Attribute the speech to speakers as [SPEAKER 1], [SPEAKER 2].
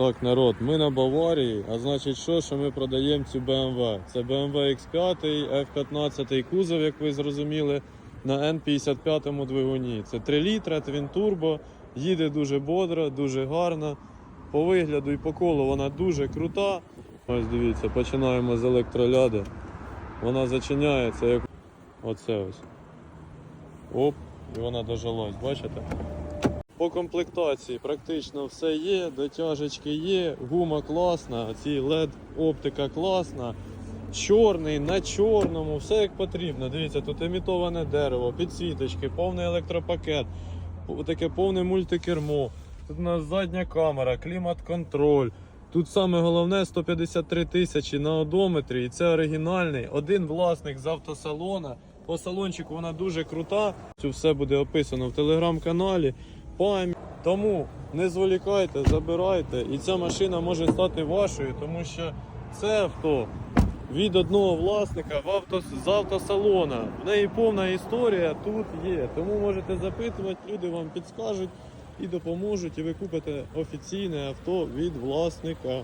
[SPEAKER 1] Так, народ, ми на Баварії, а значить що, що ми продаємо цю BMW. Це BMW X5, F15 кузов, як ви зрозуміли, на N55 двигуні. Це 3 літра, твін турбо, їде дуже бодро, дуже гарно. По вигляду і по колу вона дуже крута. Ось дивіться, починаємо з електроляди. Вона зачиняється як оце ось. Оп, і вона дожилась, бачите? По комплектації практично все є, дотяжечки є, гума класна, ці LED оптика класна, чорний на чорному, все як потрібно. Дивіться, тут імітоване дерево, підсвіточки, повний електропакет, таке повне мультикермо. Тут у нас задня камера, клімат-контроль. Тут саме головне 153 тисячі на одометрі, і це оригінальний. Один власник з автосалона. По салончику вона дуже крута. Це все буде описано в телеграм-каналі. Пам'ять. Тому не зволікайте, забирайте. І ця машина може стати вашою, тому що це авто від одного власника в авто, з автосалона. В неї повна історія тут є. Тому можете запитувати, люди вам підскажуть і допоможуть, і ви купите офіційне авто від власника.